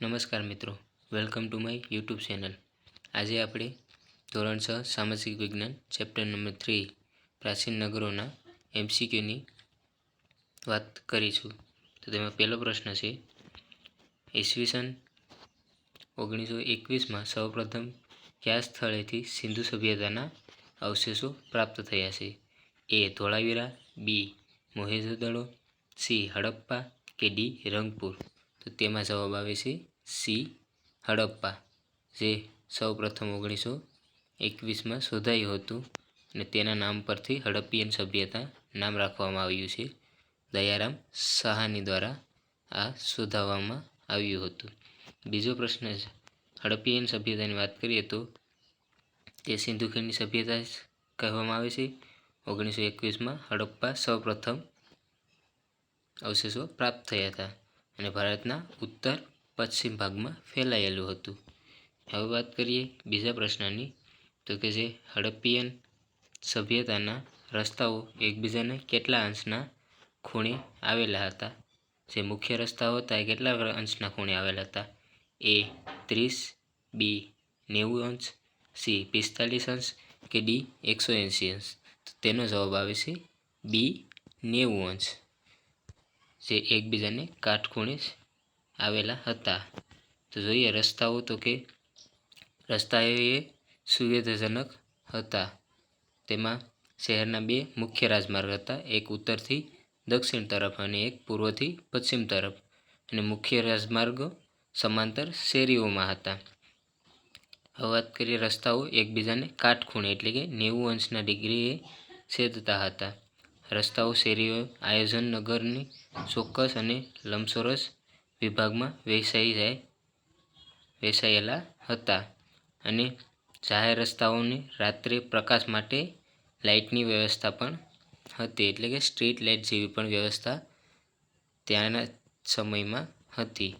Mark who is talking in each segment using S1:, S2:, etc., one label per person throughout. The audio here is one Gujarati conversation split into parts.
S1: નમસ્કાર મિત્રો, welcome to my YouTube channel. આજે આપણે ધોરણ છ, સામાજિક વિજ્ઞાન, ચેપ્ટર નંબર થ્રી, પ્રાચીન નગરોના એમસીક્યુની વાત કરીશું. તો તેમાં પહેલો પ્રશ્ન છે, ઈસવીસન ઓગણીસો એકવીસમાં સૌપ્રથમ કયા સ્થળેથી સિંધુ સભ્યતાના અવશેષો પ્રાપ્ત થયા છે? A Dholavira, B Mohenjodaro, C Harappa કે ડી રંગપુર? તો તેમાં જવાબ આવે છે સી, હડપ્પા, જે સૌ પ્રથમ ઓગણીસો એકવીસમાં શોધાયું હતું અને તેના નામ પરથી હડપ્પિયન સભ્યતા નામ રાખવામાં આવ્યું છે. દયારામ સહાની દ્વારા આ શોધાવવામાં આવ્યું હતું. બીજો પ્રશ્ન છે, હડપ્પિયન સભ્યતાની વાત કરીએ તો તે સિંધુ ખીણની સભ્યતા કહેવામાં આવે છે. ઓગણીસો એકવીસમાં હડપ્પા સૌપ્રથમ અવશેષો પ્રાપ્ત થયા હતા. અને ભારતના ઉત્તર પશ્ચિમ ભાગમાં ફેલાયેલું હતું. હવે વાત કરીએ બીજા પ્રશ્નની, તો કે જે હડપ્પિયન સભ્યતાના રસ્તાઓ એકબીજાને કેટલા અંશના ખૂણે આવેલા હતા? જે મુખ્ય રસ્તાઓ હતા એ કેટલા અંશના ખૂણે આવેલા હતા? એ ત્રીસ, બી નેવું અંશ, સી પિસ્તાલીસ અંશ કે ડી એકસો એંસી અંશ? તો તેનો જવાબ આવે છે બી નેવું અંશ. જે એકબીજાને કાટખૂણે આવેલા હતા. તો જોઈએ રસ્તાઓ તો કે રસ્તાઓ એ સુવિધાજનક હતા. તેમાં શહેરના બે મુખ્ય રાજમાર્ગ હતા. એક ઉત્તરથી દક્ષિણ તરફ અને એક પૂર્વથી પશ્ચિમ તરફ. અને મુખ્ય રાજમાર્ગો સમાંતર શેરીઓમાં હતા. હવે વાત કરીએ રસ્તાઓ એકબીજાને કાટખૂણે એટલે કે નેવું અંશના ડિગ્રીએ છેદતા હતા. રસ્તાઓ, શેરીઓ, આયોજન નગરની ચોક્કસ અને લંબચોરસ વિભાગમાં વહેંચાઈ જાય વહેંચાયેલા હતા અને જાહેર રસ્તાઓને રાત્રે પ્રકાશ માટે લાઇટની વ્યવસ્થા પણ હતી, એટલે કે સ્ટ્રીટ લાઇટ જેવી પણ વ્યવસ્થા ત્યાંના સમયમાં હતી.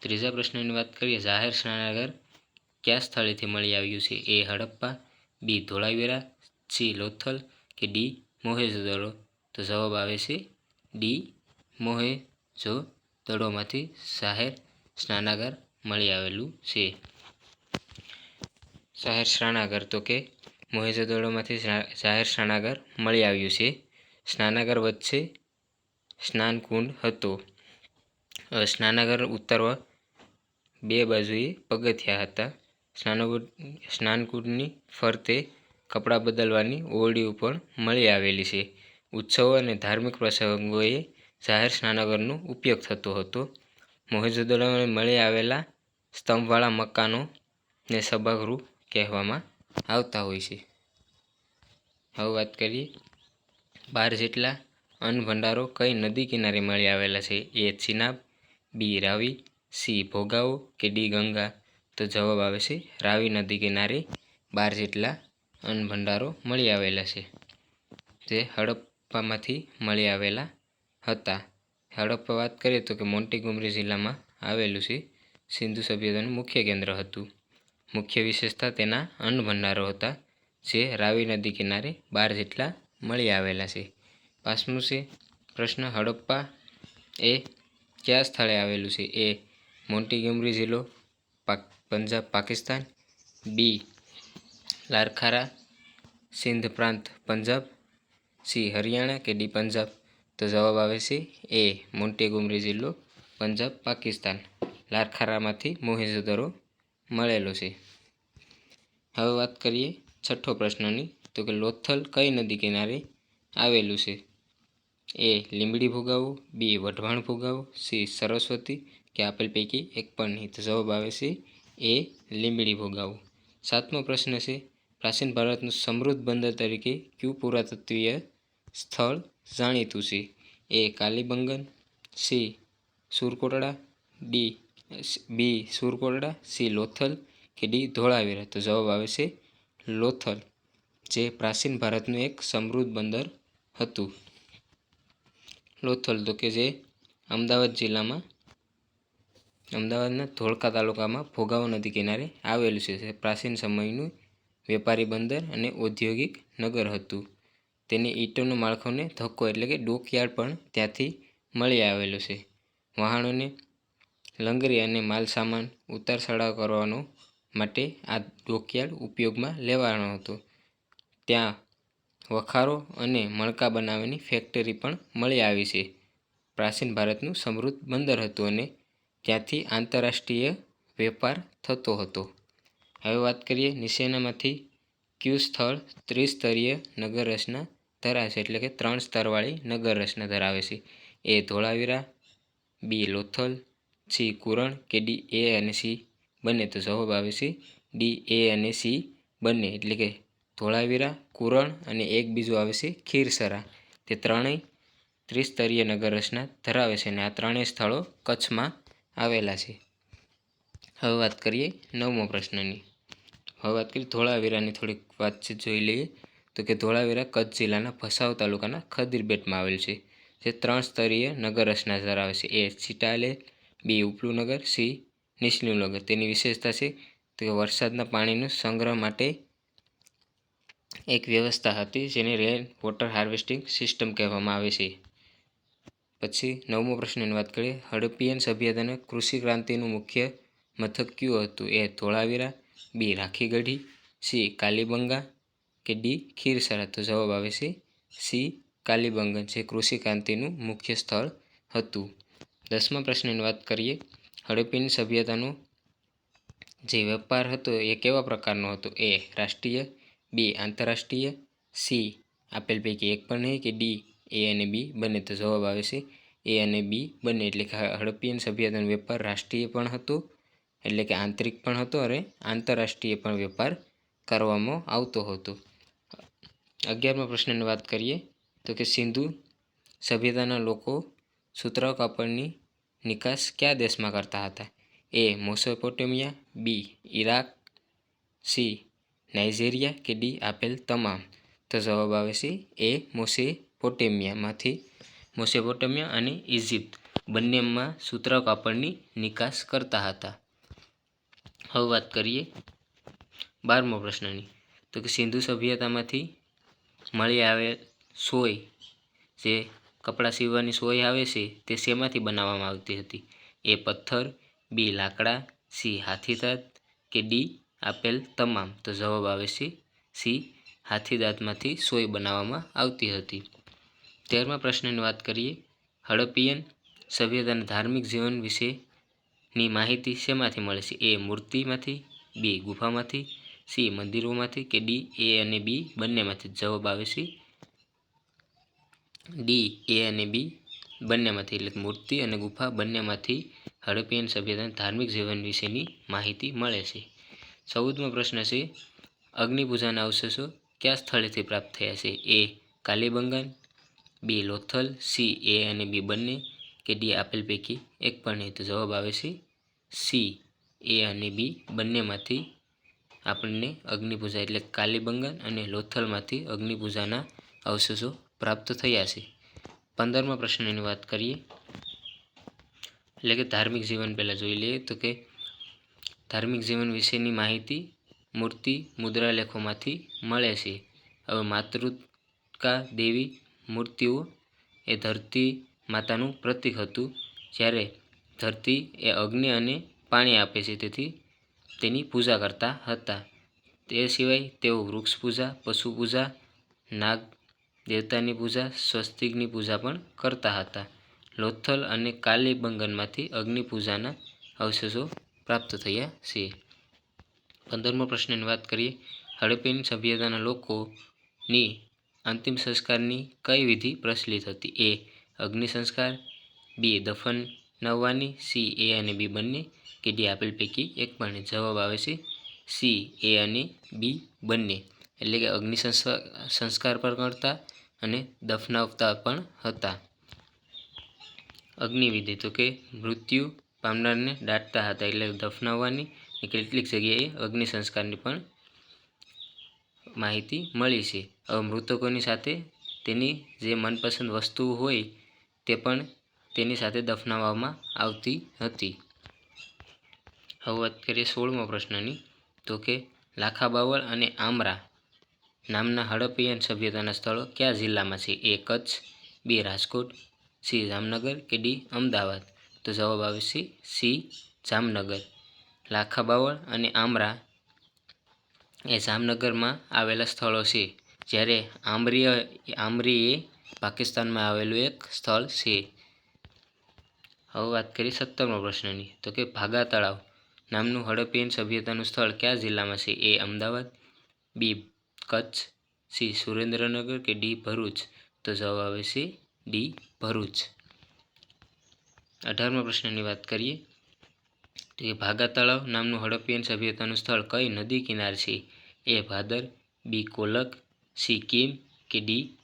S1: ત્રીજા પ્રશ્નની વાત કરીએ, જાહેર સ્નાનાગર કયા સ્થળેથી મળી આવ્યું છે? A Harappa, B Dholavira, C Lothal કે ડી મોહેજોદડો તો જવાબ આવે છે ડી મોહેજો દડોમાંથી સ્નાનાગર મળી આવેલું છે. શહેર સ્નાનાગર તો કે મોહેજોદડોમાંથી જાહેર સ્નાનાગર મળી આવ્યું છે. સ્નાનાગર વચ્ચે સ્નાનકુંડ હતો. સ્નાનાગર ઉતરવા બે બાજુએ પગથિયા હતા. સ્નાનકુંડ સ્નાનકુંડની ફરતે કપડાં બદલવાની ઓરડીઓ પણ મળી આવેલી છે. ઉત્સવો અને ધાર્મિક પ્રસંગોએ જાહેર સ્નાનાગરનો ઉપયોગ થતો હતો. મોહેજોદડોમાં મળી આવેલા સ્તંભવાળા મકાનોને સભાગૃહ કહેવામાં આવતા હોય છે. હવે વાત કરીએ, બાર જેટલા અન્ન ભંડારો કઈ નદી કિનારે મળી આવેલા છે? A Chenab, B Ravi, C Bhogavo કે ડી ગંગા? તો જવાબ આવે છે, રાવી નદી કિનારે બાર જેટલા અન્ન ભંડારો મળી આવેલા છે. જે હડપ્પામાંથી મળી આવેલા હતા. હડપ્પા વાત કરીએ તો કે મોન્ટીગુમરી જિલ્લામાં આવેલું છે. સિંધુ સભ્યતાનું મુખ્ય કેન્દ્ર હતું. મુખ્ય વિશેષતા તેના અન્ન ભંડારો હતા, જે રાવી નદી કિનારે બાર જેટલા મળી આવેલા છે. પાંચમું છે, પ્રશ્ન હડપ્પા એ કયા સ્થળે આવેલું છે? એ મોન્ટીગુમરી જિલ્લો પંજાબ, પાકિસ્તાન. બી લારખારા, સિંધ પ્રાંત પંજાબ, સી હરિયાણા કે ડી પંજાબ? તો જવાબ આવે છે એ મોન્ટેગુમરી જિલ્લો પંજાબ, પાકિસ્તાન. લારખારામાંથી મોહેજોદરો મળેલો છે. હવે વાત કરીએ છઠ્ઠો પ્રશ્નની. તો કે લોથલ કઈ નદી કિનારે આવેલું છે? A Limbdi Bhogavo, B Wadhwan Bhogavo, C Saraswati કે આપેલ પૈકી એક પણ નહીં? તો જવાબ આવે છે એ લીંબડી ભોગાવો. સાતમો પ્રશ્ન છે, પ્રાચીન ભારતનું સમૃદ્ધ બંદર તરીકે કયું પુરાતત્વીય સ્થળ જાણીતું છે? A Kalibangan, C Surkotada, D B Surkotada, C Lothal કે ડી ધોળાવીરા? તો જવાબ આવે છે, લોથલ, જે પ્રાચીન ભારતનું એક સમૃદ્ધ બંદર હતું. લોથલ તો કે જે અમદાવાદ જિલ્લામાં અમદાવાદના ધોળકા તાલુકામાં ભોગાવો નદી કિનારે આવેલું છે. પ્રાચીન સમયનું વેપારી બંદર અને ઔદ્યોગિક નગર હતું. તેને ઈંટોનું માળખોને ધક્કો એટલે કે ડોકયાર્ડ પણ ત્યાંથી મળી આવેલું છે. વહાણોને લંગરી અને માલ સામાન ઉતાર ચઢાવ કરવાનો માટે આ ડોકયાર્ડ ઉપયોગમાં લેવાનો હતો. ત્યાં વખારો અને મણકા બનાવવાની ફેક્ટરી પણ મળી આવી છે. પ્રાચીન ભારતનું સમૃદ્ધ બંદર હતું અને ત્યાંથી આંતરરાષ્ટ્રીય વેપાર થતો હતો. હવે વાત કરીએ નીચેનામાંથી કયું સ્થળ ત્રિસ્તરીય નગર રચના ધરાવે છે, એટલે કે ત્રણ સ્તરવાળી નગર રચના ધરાવે છે. A Dholavira, B Lothal, C Kuran, કે ડી એ અને સી બંને તો જવાબ આવે છે. ડી એ અને સી બંને, એટલે કે ધોળાવીરા, કુરણ અને એક બીજું આવે છે ખીરસરા. તે ત્રણેય ત્રિસ્તરીય નગર રચના ધરાવે છે અને આ ત્રણેય સ્થળો કચ્છમાં આવેલા છે. હવે વાત કરીએ નવમો પ્રશ્નની. હવે વાત કરીએ ધોળાવીરાની થોડીક વાતચીત જોઈ લઈએ. તો કે ધોળાવીરા કચ્છ જિલ્લાના ભસાવ તાલુકાના ખદીરબેટમાં આવેલ છે, જે ત્રણ સ્તરીય નગર રચના ધરાવે છે. એ છીટાલે બી ઉપલું નગર સી નીચલું નગર તેની વિશેષતા છે કે વરસાદના પાણીનો સંગ્રહ માટે એક વ્યવસ્થા હતી જેને રેન વોટર હાર્વેસ્ટિંગ સિસ્ટમ કહેવામાં આવે છે. પછી નવમો પ્રશ્નની વાત કરીએ. હડપ્પીયન સભ્યતાને કૃષિ ક્રાંતિનું મુખ્ય મથક કયું હતું? એ ધોળાવીરા, બી રાખીગઢી, સી કાલીબંગા કે ડી ખીરસરા? તો જવાબ આવે છે સી કાલીબંગન જે કૃષિ ક્રાંતિનું મુખ્ય સ્થળ હતું. દસમા પ્રશ્નની વાત કરીએ. હડપ્પીન સભ્યતાનો જે વેપાર હતો એ કેવા પ્રકારનો હતો? એ રાષ્ટ્રીય, બી આંતરરાષ્ટ્રીય, સી આપેલ પૈકી એક પણ નહીં કે ડી એ અને બી બંને તો જવાબ આવે છે. એ અને બી બંને એટલે કે હડપ્પીયન સભ્યતાનો વેપાર રાષ્ટ્રીય પણ હતો, એટલે કે આંતરિક પણ હતો અને આંતરરાષ્ટ્રીય પણ વેપાર કરવામાં આવતો હતો. અગિયારમા પ્રશ્નની વાત કરીએ તો કે સિંધુ સભ્યતાના લોકો સુતરાઉ કાપડની નિકાસ કયા દેશમાં કરતા હતા? A Mesopotamia B Iraq C Nigeria કે ડી આપેલ તમામ? તો જવાબ આવે છે એ મોસેપોટેમિયામાંથી મોસેપોટેમિયા અને ઇજિપ્ત બંનેમાં સૂત્ર કાપડની નિકાસ કરતા હતા. હવે વાત કરીએ બારમો પ્રશ્નની. તો કે સિંધુ સભ્યતામાંથી મળી આવેલ સોય, જે કપડાં સીવવાની સોય આવે છે તે શેમાંથી બનાવવામાં આવતી હતી? એ પથ્થર, બી લાકડા, સી હાથીદાંત કે ડી આપેલ તમામ? તો જવાબ આવે છે સી હાથીદાંતમાંથી સોય બનાવવામાં આવતી હતી. તેરમા પ્રશ્નની વાત કરીએ, હડપ્પિયન સભ્યતાના ધાર્મિક જીવન વિશેની માહિતી શેમાંથી મળે છે? એ મૂર્તિમાંથી, બી ગુફામાંથી, સી મંદિરોમાંથી કે ડી એ અને બી બંનેમાંથી? જવાબ આવે છે ડી એ અને બી બંનેમાંથી. એટલે મૂર્તિ અને ગુફા બંનેમાંથી હડપ્પિયન સભ્યતાના ધાર્મિક જીવન વિશેની માહિતી મળે છે. ચૌદમો પ્રશ્ન છે, અગ્નિપૂજાના અવશેષો કયા સ્થળેથી પ્રાપ્ત થયા છે? A Kalibangan B Lothal, C, A અને બી બંને કે ડી આપેલ પૈકી એક પણ નહીં. તો જવાબ આવે છે સી, એ અને બી બંનેમાંથી આપણને અગ્નિપૂજા એટલે કાલીબંગન અને લોથલમાંથી અગ્નિપૂજાના અવશેષો પ્રાપ્ત થયા છે. પંદરમા પ્રશ્નની વાત કરીએ. એટલે કે ધાર્મિક જીવન પહેલાં જોઈ લઈએ તો કે ધાર્મિક જીવન વિશેની માહિતી મૂર્તિ મુદ્રાલેખોમાંથી મળે છે. હવે માતૃકા દેવી મૂર્તિઓ એ ધરતી માતાનું પ્રતીક હતું, જ્યારે ધરતી એ અગ્નિ અને પાણી આપે છે. તેથી તેની પૂજા કરતા હતા. તે સિવાય તેઓ વૃક્ષ પૂજા, પશુ પૂજા, નાગ દેવતાની પૂજા, સ્વસ્તિકની પૂજા પણ કરતા હતા. લોથલ અને કાલીબંગનમાંથી અગ્નિ પૂજાના અવશેષો પ્રાપ્ત થયા છે. પંદરમો પ્રશ્નની વાત કરીએ. હડપ્પીન સભ્યતાના લોકોની અંતિમ સંસ્કારની કઈ વિધિ પ્રચલિત હતી? એ, અગ્નિ સંસ્કાર, બી, દફન, નવવાની, સી, એ અને બી બંને કે ડી આપેલ પૈકી એક પણ? જવાબ આવે છે સી, એ અને બી બંને. એટલે કે અગ્નિ સંસ્કાર પણ કરતા અને દફનાવતા પણ હતા. અગ્નિવિધિ તો કે મૃત્યુ પામનારને દાટતા હતા એટલે દફનાવવાની કેટલીક જગ્યાએ અગ્નિ સંસ્કારની પણ માહિતી મળી છે. મૃતકોની સાથે તેની જે મનપસંદ વસ્તુઓ હોય તે પણ તેની સાથે દફનાવવામાં આવતી હતી. હવે વાત કરીએ સોળમો પ્રશ્નની. તો કે લાખા બાવળ અને આમરા નામના હડપ્પિયન સભ્યતાના સ્થળો કયા જિલ્લામાં છે? A Kutch, B Rajkot, C Jamnagar કે ડી અમદાવાદ? તો જવાબ આવશે સી જામનગર. લાખા બાવળ અને આમરા એ જામનગરમાં આવેલા સ્થળો છે. જ્યારે આમરી આમરી એ પાકિસ્તાનમાં આવેલું એક સ્થળ છે. હવે વાત કરીએ સત્તરમો પ્રશ્નની. તો કે ભાગા તળાવ નામનું હડપ્પિયન સભ્યતાનું સ્થળ કયા જિલ્લામાં છે? A Ahmedabad, B Kutch, C Surendranagar કે ડી ભરૂચ? તો જવાબ આવે છે ડી ભરૂચ. અઢારમા પ્રશ્નની વાત કરીએ. તો કે ભાગા તળાવ નામનું હડપ્પિયન સભ્યતાનું સ્થળ કઈ નદી કિનારે છે? A Bhadar, B Kolak C Kim કે ડી?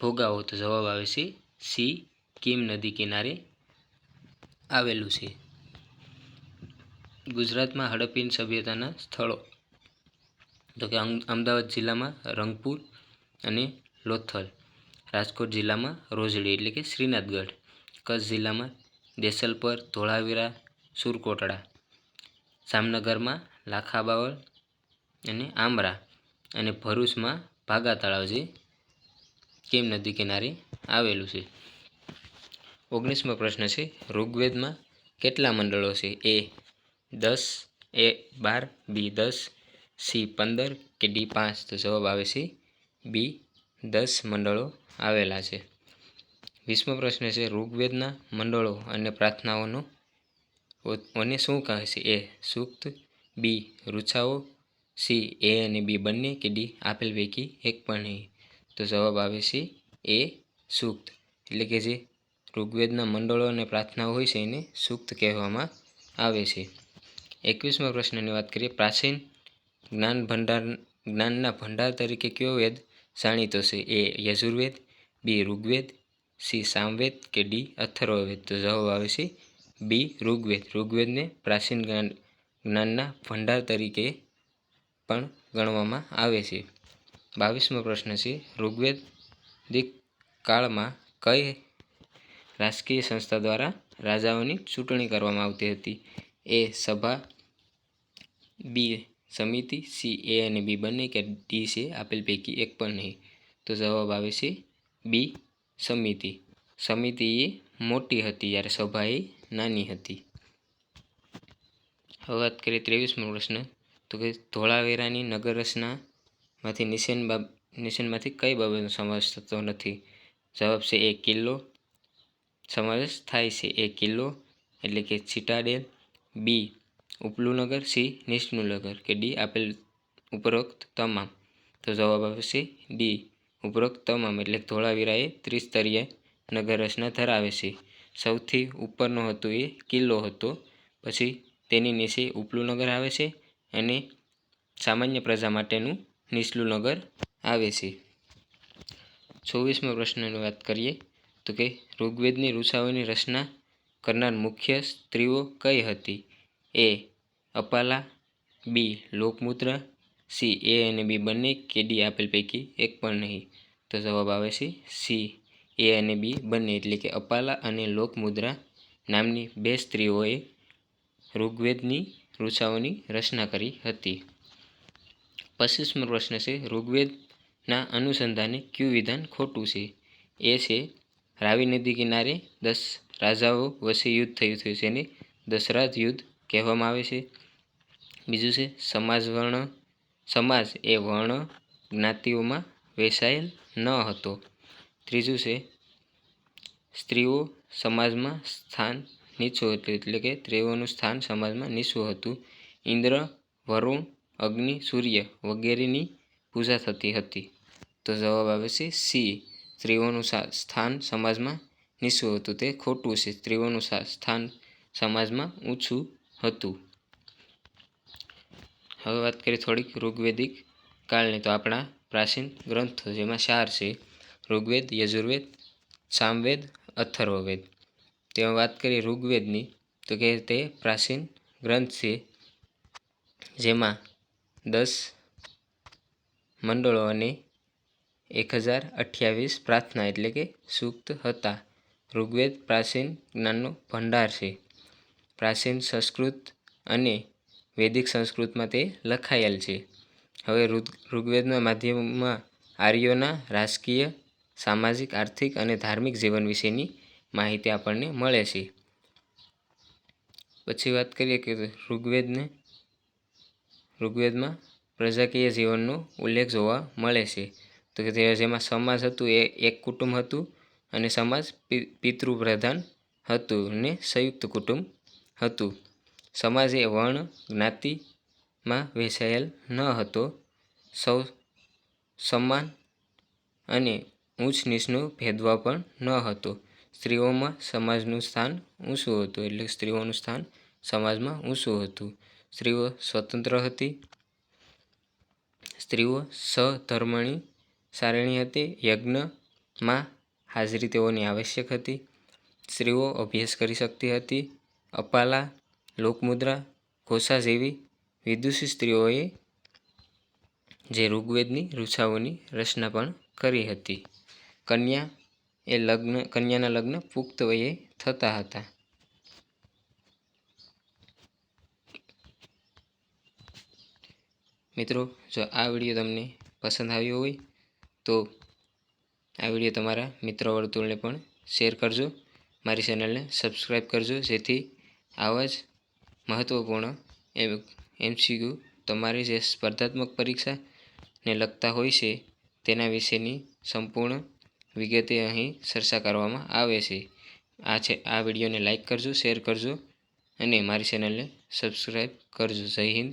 S1: ભોગાવો તો જવાબ આવે છે સી કિમ નદી કિનારે આવેલું છે. ગુજરાતમાં હડપ્પીન સભ્યતાના સ્થળો તો કે અમ- અમદાવાદ જિલ્લામાં રંગપુર અને લોથલ, રાજકોટ જિલ્લામાં રોજડી એટલે કે શ્રીનાથગઢ, કચ્છ જિલ્લામાં દેસલપર, ધોળાવીરા, સુરકોટડા, જામનગરમાં લાખાબાવળ અને આમરા અને ભરૂચમાં ભાગા તળાવ જે કેમ નદી કિનારે આવેલું છે? ઓગણીસમો પ્રશ્ન છે, ઋગ્વેદમાં કેટલા મંડળો છે? એ દસ, એ બાર, બી દસ, સી પંદર, કે ડી પાંચ? તો જવાબ આવે છે, બી દસ મંડળો આવેલા છે. વીસમો પ્રશ્ન છે, ઋગ્વેદના મંડળો અને પ્રાર્થનાઓનો ઓને શું કહે છે? એ સૂક્ત, બી ઋચાઓ સી, એ અને બી બંને કે ડી આપેલ પૈકી એક પણ નહીં તો જવાબ આવે છે એ સૂક્ત. એટલે કે જે ઋગ્વેદના મંડળો અને પ્રાર્થનાઓ હોય છે એને સૂક્ત કહેવામાં આવે છે. એકવીસમા પ્રશ્નની વાત કરીએ. પ્રાચીન જ્ઞાન ભંડાર, જ્ઞાનના ભંડાર તરીકે કયો વેદ જાણીતો છે? A Yajurveda, B Rigveda, C Samaveda કે ડી અથર્વવેદ? તો જવાબ આવે છે બી ઋગ્વેદ. ઋગ્વેદને પ્રાચીન જ્ઞાન, જ્ઞાનના ભંડાર તરીકે પણ ગણવામાં આવે છે. બાવીસમો પ્રશ્ન છે ઋગ્વેદિક કાળમાં કઈ રાજકીય સંસ્થા દ્વારા રાજાઓની ચૂંટણી કરવામાં આવતી હતી? એ સભા, બી સમિતિ, સી એ અને બી બંને કે ડી છે આપેલ પૈકી એક પણ નહીં. તો જવાબ આવે છે, બી સમિતિ. સમિતિ એ મોટી હતી જ્યારે સભા એ નાની હતી. હવે વાત કરીએ ત્રેવીસમો પ્રશ્ન. તો કે ધોળાવીરાની નગર રચનામાંથી નિશાન બાબ નિશાનમાંથી કઈ બાબતનો સમાવેશ થતો નથી? જવાબ છે એ કિલ્લો. સમાવેશ થાય છે એ કિલ્લો એટલે કે સિટાડેલ. બી ઉપલું નગર સી નિષ્ણુ નગર કે ડી, આપેલ ઉપરોક્ત તમામ. તો જવાબ આવશે ડી, ઉપરોક્ત તમામ એટલે ધોળાવીરા એ ત્રિસ્તરીય નગર રચના ધરાવે છે. સૌથી ઉપરનો હતો એ કિલ્લો હતો. પછી તેની નીચે ઉપલું નગર આવે છે. અને સામાન્ય પ્રજા માટેનું નીચલું નગર આવે છે. ચોવીસમો પ્રશ્નની વાત કરીએ તો કે ઋગ્વેદની ઋષાઓની રચના કરનાર મુખ્ય સ્ત્રીઓ કઈ હતી? એ અપાલા, બી લોકમૂત્ર, સી એ અને બી બંને કે ડી આપેલ પૈકી એક પણ નહીં. તો જવાબ આવે છે સી એ અને બી બંને, એટલે કે અપાલા અને લોકમુદ્રા નામની બે સ્ત્રીઓએ ઋગ્વેદની ઋષાઓની રચના કરી હતી. પચીસમો પ્રશ્ન છે, ઋગ્વેદના અનુસંધાને ક્યુ વિધાન ખોટું છે? એ છે, રાવી નદી કિનારે દસ રાજાઓ વચ્ચે યુદ્ધ થયું થયું છે એને દશરથ યુદ્ધ કહેવામાં આવે છે. બીજું છે, સમાજ વર્ણ, સમાજ એ વર્ણ જ્ઞાતિઓમાં વહેંચાયેલ ન હતો. ત્રીજું છે, સ્ત્રીઓ સમાજમાં સ્થાન નીચું હતું એટલે કે સ્ત્રીઓનું સ્થાન સમાજમાં નીચું હતું. ઇન્દ્ર, વરુણ, અગ્નિ, સૂર્ય વગેરેની પૂજા થતી હતી. તો જવાબ આવે છે સી. સ્ત્રીઓનું સ્થાન સમાજમાં નીચું હતું. તે ખોટું છે. સ્ત્રીઓનું સ્થાન સમાજમાં ઊંચું હતું. હવે વાત કરીએ થોડીક ઋગ્વેદિક કાળની. તો આપણા પ્રાચીન ગ્રંથો જેમાં ચાર છે. ઋગ્વેદ, યજુર્વેદ, સામવેદ, અથર્વવેદ. તેમાં વાત કરીએ ઋગ્વેદની, તો કે તે પ્રાચીન ગ્રંથ છે, જેમાં દસ મંડળો અને એક હજાર અઠ્યાવીસ પ્રાર્થના એટલે કે સૂક્ત હતા. ઋગ્વેદ પ્રાચીન જ્ઞાનનો ભંડાર છે. પ્રાચીન સંસ્કૃત અને વૈદિક સંસ્કૃતમાં તે લખાયેલ છે. હવે ઋગ, ઋગ્વેદના માધ્યમમાં આર્યોના રાજકીય, સામાજિક, આર્થિક અને ધાર્મિક જીવન વિશેની માહિતી આપણને મળે છે. પછી વાત કરીએ કે ઋગ્વેદને, ઋગ્વેદમાં પ્રજાકીય જીવનનો ઉલ્લેખ જોવા મળે છે. તો કે જેમાં સમાજ હતું એ એક કુટુંબ હતું અને સમાજ પિતૃપ્રધાન હતું ને સંયુક્ત કુટુંબ હતું. સમાજ એ વર્ણ જ્ઞાતિમાં વહેંચાયેલ ન હતો. સૌ સમાન અને ઊંચ નીચનો ભેદભાવ પણ ન હતો. સ્ત્રીઓમાં સમાજનું સ્થાન ઊંચું હતું, એટલે સ્ત્રીઓનું સ્થાન સમાજમાં ઊંચું હતું. સ્ત્રીઓ સ્વતંત્ર હતી, સ્ત્રીઓ સધર્મણી, સારણી હતી, યજ્ઞમાં હાજરી તેઓની આવશ્યક હતી. સ્ત્રીઓ અભ્યાસ કરી શકતી હતી, અપાલા, લોકમુદ્રા ઘોષા જેવી વિદુષી સ્ત્રીઓએ જે ઋગ્વેદની રૂછાઓની રચના પણ કરી હતી. કન્યા એ લગ્ન, કન્યાના લગ્ન પુખ્ત વયે થતા હતા. મિત્રો, જો આ વીડિયો તમને પસંદ આવ્યો હોય, તો આ વીડિયો તમારા મિત્રો વર્તુળને પણ શેર કરજો. મારી ચેનલને સબસ્ક્રાઈબ કરજો, જેથી આવા જ મહત્ત્વપૂર્ણ એમ, એમસીક્યુ તમારી જે સ્પર્ધાત્મક પરીક્ષાને લગતા હોય છે, તેના વિશેની સંપૂર્ણ વિગતે અહીં ચર્ચા કરવામાં આવે છે. આ છે, આ વિડીયોને લાઇક કરજો, શેર કરજો અને મારી ચેનલને સબસ્ક્રાઈબ કરજો. જય હિન્દ,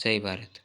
S1: જય ભારત.